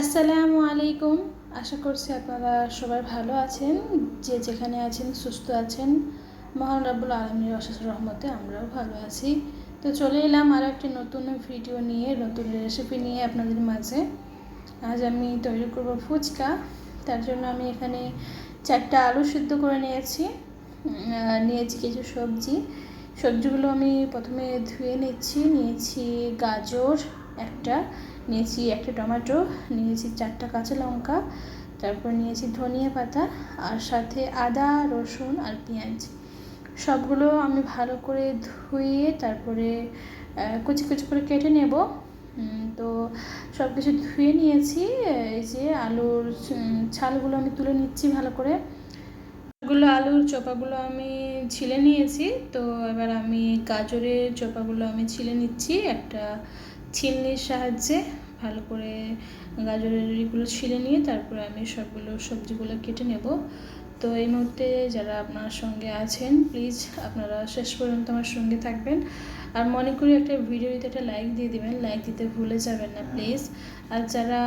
আসসালামু আলাইকুম। আশা করছি আপনারা সবাই ভালো আছেন। যে যেখানে আছেন, সুস্থ আছেন, মহান রাব্বুল আলমীর অশেষ রহমতে আমরাও ভালো আছি। তো চলে এলাম আরও একটি নতুন ভিডিও নিয়ে, নতুন রেসিপি নিয়ে আপনাদের মাঝে। আজ আমি তৈরি করব ফুচকা। তার জন্য আমি এখানে চারটা আলু সিদ্ধ করে নিয়েছি। নিয়েছি কিছু সবজি। সবজিগুলো আমি প্রথমে ধুয়ে নিচ্ছি। নিয়েছি গাজর একটা নিয়েছি একটা টমেটো, নিয়েছি চারটা কাঁচা লঙ্কা, তারপর নিয়েছি ধনিয়া পাতা আর সাথে আদা, রসুন আর পেঁয়াজ। সবগুলো আমি ভালো করে ধুয়ে তারপরে কুচি কুচি করে কেটে নেব। তো সব কিছু ধুয়ে নিয়েছি, এই যে আলুর ছালগুলো আমি তুলে নিচ্ছি ভালো করে। গুলো আলুর চোপাগুলো আমি ছিলে নিয়েছি, তো এবার আমি গাজরের চোপাগুলো আমি ছিলে নিচ্ছি। একটা ছিলনির সাহায্যে ভালো করে গাজরের এগুলো ছিলে নিয়ে তারপরে আমি সবগুলো সবজিগুলো কেটে নেব। তো এই মুহূর্তে যারা আপনার সঙ্গে আছেন প্লিজ আপনারা শেষ পর্যন্ত আমার সঙ্গে থাকবেন। আর মনে করি একটা ভিডিওতে একটা লাইক দিয়ে দিবেন লাইক দিতে ভুলে যাবেন না প্লিজ আর যারা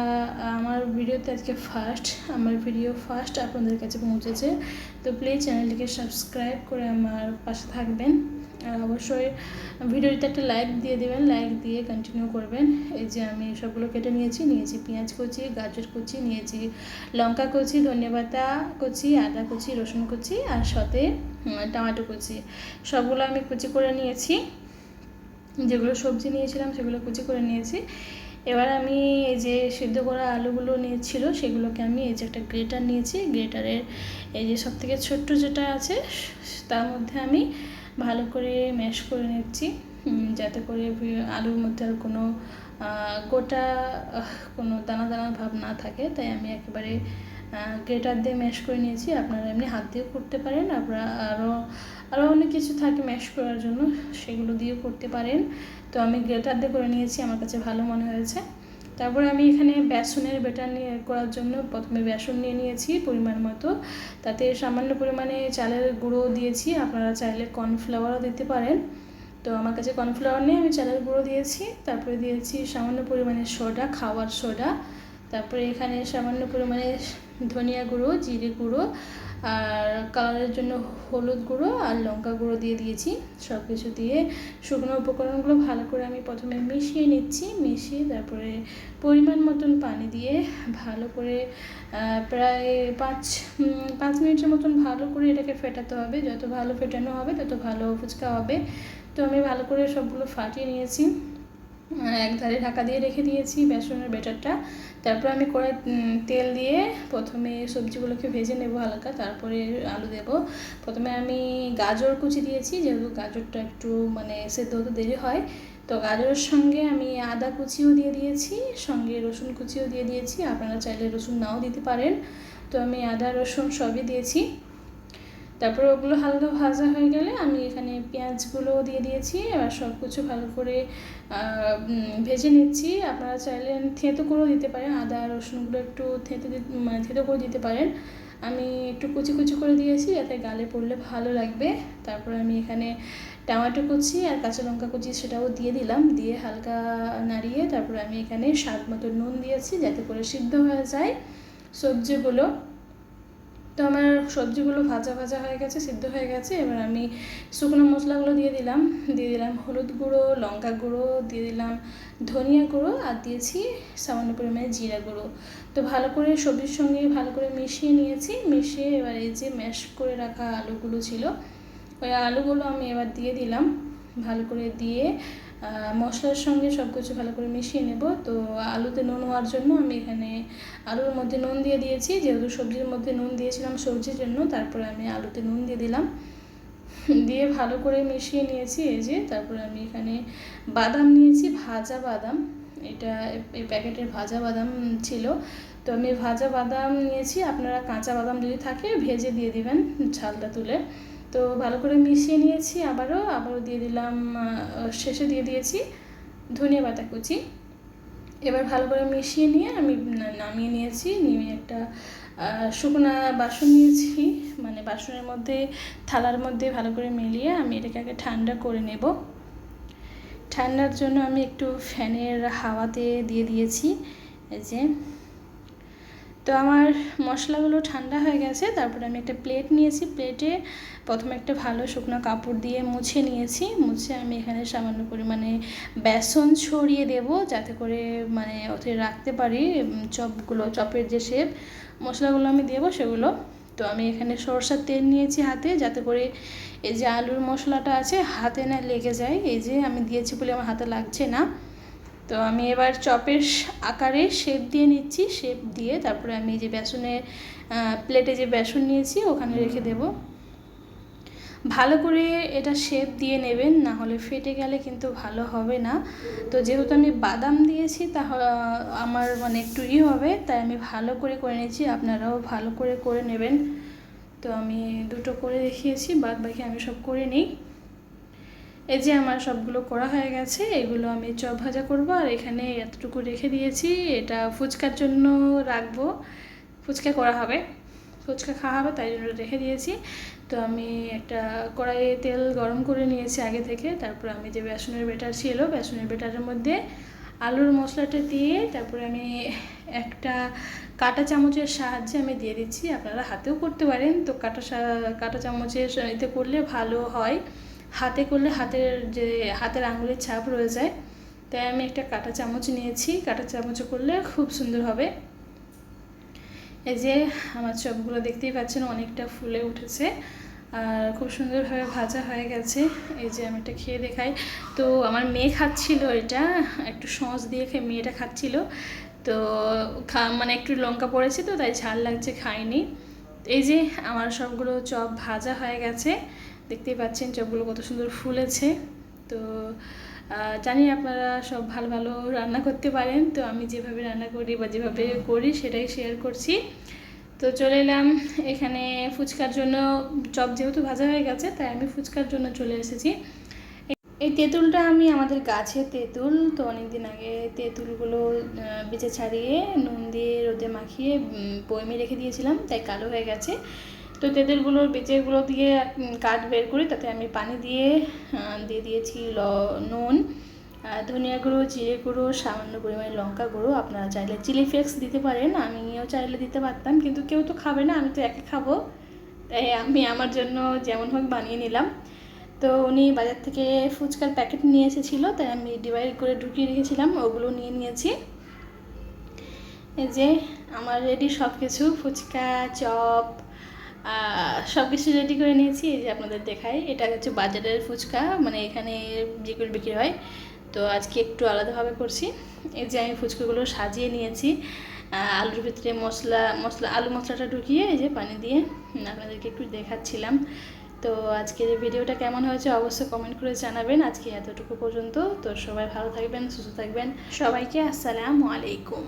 আমার ভিডিওতে আজকে ফার্স্ট আমার ভিডিও ফার্স্ট আপনাদের কাছে পৌঁছেছে, তো প্লিজ চ্যানেলটিকে সাবস্ক্রাইব করে আমার পাশে থাকবেন। আর অবশ্যই ভিডিওতে একটা লাইক দিয়ে দেবেন লাইক দিয়ে কন্টিনিউ করবেন। এই যে আমি সবগুলো কেটে নিয়েছি নিয়েছি পেঁয়াজ কুচি, গাজর কুচি, নিয়েছি লঙ্কা কুচি ধনেপাতা কুচি, আদা কুচি, রসুন কুচি আর সাথে টমাটো কুচি। সবগুলো আমি কুচি করে নিয়েছি। যেগুলো সবজি নিয়েছিলাম সেগুলো কুচি করে নিয়েছি। এবার আমি এই যে সিদ্ধ করা আলুগুলো নিয়েছিল, সেগুলোকে আমি এই যে একটা গ্রেটার নিয়েছি। গ্রেটারের এই যে সব থেকে ছোট্ট যেটা আছে, তার মধ্যে আমি ভালো করে ম্যাশ করে নিচ্ছি যাতে করে আলুর মধ্যে আর কোনো গোটা কোনো দানা দানা ভাব না থাকে। তাই আমি একেবারে গ্রেটার দিয়ে ম্যাশ করে নিয়েছি। আপনারা এমনি হাত দিয়েও করতে পারেন। আপনারা আরও আরও অনেক কিছু থাকে ম্যাশ করার জন্য। সেগুলো দিয়েও করতে পারেন। তো আমি গ্রেটার দিয়ে করে নিয়েছি। আমার কাছে ভালো মনে হয়েছে। তারপরে আমি এখানে বেসনের বেটার নিয়ে করার জন্য প্রথমে বেসন নিয়ে নিয়েছি পরিমাণ মতো। তাতে সামান্য পরিমাণে চালের গুঁড়ো দিয়েছি, আপনারা চাইলে কর্নফ্লাওয়ারও দিতে পারেন। তো আমার কাছে কর্নফ্লাওয়ার নিয়ে আমি চালের গুঁড়ো দিয়েছি, তারপরে দিয়েছি সামান্য পরিমাণে সোডা, খাওয়ার সোডা। তারপরে এখানে সামান্য পরিমাণে ধনিয়া গুঁড়ো, জিরে গুঁড়ো আর কালারের জন্য হলুদ গুঁড়ো আর লঙ্কা গুঁড়ো দিয়ে দিয়েছি। সব কিছু দিয়ে শুকনো উপকরণগুলো ভালো করে আমি প্রথমে মিশিয়ে নিচ্ছি। মিশিয়ে তারপরে পরিমাণ মতন পানি দিয়ে ভালো করে প্রায় পাঁচ পাঁচ মিনিটের মতন ভালো করে এটাকে ফেটাতে হবে। যত ভালো ফেটানো হবে তত ভালো ফুচকা হবে। তো আমি ভালো করে সবগুলো ফাটিয়ে নিয়েছি। এক ধারে ঢাকা দিয়ে রেখে দিয়েছি বেসনের বেটারটা তারপর আমি করে তেল দিয়ে প্রথমে সবজিগুলোকে ভেজে নেব হালকা, তারপরে আলু দেব। প্রথমে আমি গাজর কুচি দিয়েছি, যেহেতু গাজরটা একটু মানে সেদ্ধ হতে দেরি হয়। তো গাজরের সঙ্গে আমি আদা কুচিও দিয়ে দিয়েছি, সঙ্গে রসুন কুচিও দিয়ে দিয়েছি। আপনারা চাইলে রসুন নাও দিতে পারেন। তো আমি আদা, রসুন সবই দিয়েছি। তারপরে ওগুলো হালকা ভাজা হয়ে গেলে আমি এখানে পেঁয়াজগুলো দিয়ে দিয়েছি, এবার সব কিছু ভালো করে ভেজে নিচ্ছি। আপনারা চাইলে থেঁতো করেও দিতে পারেন, আদা, রসুনগুলো একটু থেঁতে মানে থেঁতো করে দিতে পারেন। আমি একটু কুচি কুচি করে দিয়েছি, যাতে গালে পড়লে ভালো লাগবে। তারপরে আমি এখানে টমেটো কুচি আর কাঁচা লঙ্কা কুচি সেটাও দিয়ে দিলাম, দিয়ে হালকা নাড়িয়ে তারপরে আমি এখানে স্বাদ মতো নুন দিয়েছি, যাতে করে সিদ্ধ হয়ে যায় সবজিগুলো। তো আমার সবজিগুলো ভাজা ভাজা হয়ে গেছে, সিদ্ধ হয়ে গেছে। এবার আমি শুকনো মশলাগুলো দিয়ে দিলাম। দিয়ে দিলাম হলুদ গুঁড়ো, লঙ্কা গুঁড়ো, দিয়ে দিলাম ধনিয়া গুঁড়ো, আর দিয়েছি সামান্য পরিমাণে জিরা গুঁড়ো। তো ভালো করে সবজির সঙ্গে ভালো করে মিশিয়ে নিয়েছি। মিশিয়ে এবার এই যে ম্যাশ করে রাখা আলুগুলো ছিল, ওই আলুগুলো আমি এবার দিয়ে দিলাম। ভালো করে দিয়ে মশলার সঙ্গে সব কিছু ভালো করে মিশিয়ে নেব। তো আলুতে নুন হওয়ার জন্য আমি এখানে আলুর মধ্যে নুন দিয়ে দিয়েছি। যেহেতু সবজির মধ্যে নুন দিয়েছিলাম সবজির জন্য, তারপরে আমি আলুতে নুন দিয়ে দিলাম। দিয়ে ভালো করে মিশিয়ে নিয়েছি, এই যে তারপরে আমি এখানে বাদাম নিয়েছি, ভাজা বাদাম। এটা এই প্যাকেটের ভাজা বাদাম ছিল। তো আমি ভাজা বাদাম নিয়েছি। আপনারা কাঁচা বাদাম যদি থাকে, ভেজে দিয়ে দিবেন ছালটা তুলে। তো ভালো করে মিশিয়ে নিয়েছি, আবারও আবারও দিয়ে দিলাম শেষে দিয়ে দিয়েছি ধনিয়া পাতা কুচি। এবার ভালো করে মিশিয়ে নিয়ে আমি নামিয়ে নিয়েছি, নিয়ে একটা শুকনা বাসন নিয়েছি মানে বাসনের মধ্যে, থালার মধ্যে ভালো করে মিলিয়ে আমি এটাকে আগে ঠান্ডা করে নেব। ঠান্ডার জন্য আমি একটু ফ্যানের হাওয়াতে দিয়ে দিয়েছি, এই যে। তো আমার মশলাগুলো ঠান্ডা হয়ে গেছে, তারপরে আমি একটা প্লেট নিয়েছি প্লেটে প্রথমে একটা ভালো শুকনো কাপড় দিয়ে মুছে নিয়েছি, মুছে আমি এখানে সামান্য পরিমাণে বেসন ছড়িয়ে দেব, যাতে করে মানে ওতে রাখতে পারি চপগুলো, চপের যে শেপ মশলাগুলো আমি দেবো সেগুলো। তো আমি এখানে সরষার তেল নিয়েছি হাতে, যাতে করে এই যে আলুর মশলাটা আছে, হাতে না লেগে যায়, এই যে আমি দিয়েছি বলে আমার হাতে লাগছে না। তো আমি এবার চপের আকারে শেপ দিয়ে নিচ্ছি শেপ দিয়ে তারপরে আমি যে বেসনের প্লেটে যে বেসন নিয়েছি ওখানে রেখে দেব। ভালো করে এটা শেপ দিয়ে নেবেন না হলে ফেটে গেলে কিন্তু ভালো হবে না। তো যেহেতু আমি বাদাম দিয়েছি তাহলে আমার মানে একটু ই হবে তাই আমি ভালো করে করে নিয়েছি আপনারাও ভালো করে করে নেবেন। তো আমি দুটো করে দেখিয়েছি বাদ বাকি আমি সব করে নিই। এই যে আমার সবগুলো করা হয়ে গেছে, এগুলো আমি চপ ভাজা করব, আর এখানে এতটুকু রেখে দিয়েছি। এটা ফুচকার জন্য রাখব। ফুচকা করা হবে। ফুচকা খাওয়া হবে, তাই জন্য রেখে দিয়েছি। তো আমি একটা কড়াইয়ে তেল গরম করে নিয়েছি আগে থেকে। তারপর আমি যে বেসনের বেটার ছিল, বেসনের বেটারের মধ্যে আলুর মশলাটা দিয়ে তারপরে আমি একটা কাঁটা চামচের সাহায্যে আমি দিয়ে দিচ্ছি। আপনারা হাতেও করতে পারেন। তো কাঁটা কাঁটা চামচের এতে করলে ভালো হয়। হাতে করলে হাতের যে, হাতের আঙুলের ছাপ রয়ে যায়, তাই আমি একটা কাঁটা চামচ নিয়েছি। কাঁটা চামচে করলে খুব সুন্দর হবে। এই যে, আমার চপগুলো দেখতেই পাচ্ছেন, অনেকটা ফুলে উঠেছে। আর খুব সুন্দরভাবে ভাজা হয়ে গেছে। এই যে, আমি একটা খেয়ে দেখাই। তো আমার মেয়ে খাচ্ছিল এটা, একটু সস দিয়ে খেয়ে মেয়েটা খাচ্ছিল। তো খা মানে একটু লঙ্কা পড়েছে তো, তাই ঝাল লাগছে, খাইনি। এই যে, আমার সবগুলো চপ ভাজা হয়ে গেছে। দেখতেই পাচ্ছেন চপগুলো কত সুন্দর ফুলেছে। তো জানি আপনারা সব ভালো ভালো রান্না করতে পারেন। তো আমি যেভাবে রান্না করি বা যেভাবে করি সেটাই শেয়ার করছি। তো চলে এলাম এখানে ফুচকার জন্য। চপ যেহেতু ভাজা হয়ে গেছে, তাই আমি ফুচকার জন্য চলে এসেছি। এই তেঁতুলটা আমি আমাদের গাছের তেঁতুল, তো অনেক দিন আগে তেঁতুলগুলো বেছে ছাড়িয়ে নুন দিয়ে রোদে মাখিয়ে বয়মে রেখে দিয়েছিলাম, তাই কালো হয়ে গেছে। তো তেঁতুলগুলোর বেচেগুলো দিয়ে কাঠ বের করি, তাতে আমি পানি দিয়ে দিয়ে দিয়েছি ল, নুন ধনিয়া গুঁড়ো, জিরে গুঁড়ো, সামান্য পরিমাণে লঙ্কা গুঁড়ো। আপনারা চাইলে চিলি ফ্লেক্স দিতে পারেন, আমিও চাইলে দিতে পারতাম, কিন্তু কেউ তো খাবে না, আমি তো একে খাব। তাই আমি আমার জন্য যেমন হোক বানিয়ে নিলাম। তো উনি বাজার থেকে ফুচকার প্যাকেট নিয়ে এসেছিল, তাই আমি ডিভাইড করে ঢুকিয়ে রেখেছিলাম, ওগুলো নিয়ে নিয়েছি। এই যে, আমার রেডি সব কিছু ফুচকা, চপ সব কিছু রেডি করে নিয়েছি এই যে আপনাদের দেখাই। এটা হচ্ছে বাজারের ফুচকা মানে এখানে যেগুলো বিক্রি হয়। তো আজকে একটু আলাদাভাবে করছি। এই যে আমি ফুচকাগুলো সাজিয়ে নিয়েছি। আলুর ভিতরে মশলা মশলা আলু মশলাটা ঢুকিয়ে এই যে পানি দিয়ে আপনাদেরকে একটু দেখাচ্ছিলাম। তো আজকের ভিডিওটা কেমন হয়েছে অবশ্যই কমেন্ট করে জানাবেন। আজকে এতটুকু পর্যন্ত। তো সবাই ভালো থাকবেন সুস্থ থাকবেন। সবাইকে আসসালামু আলাইকুম।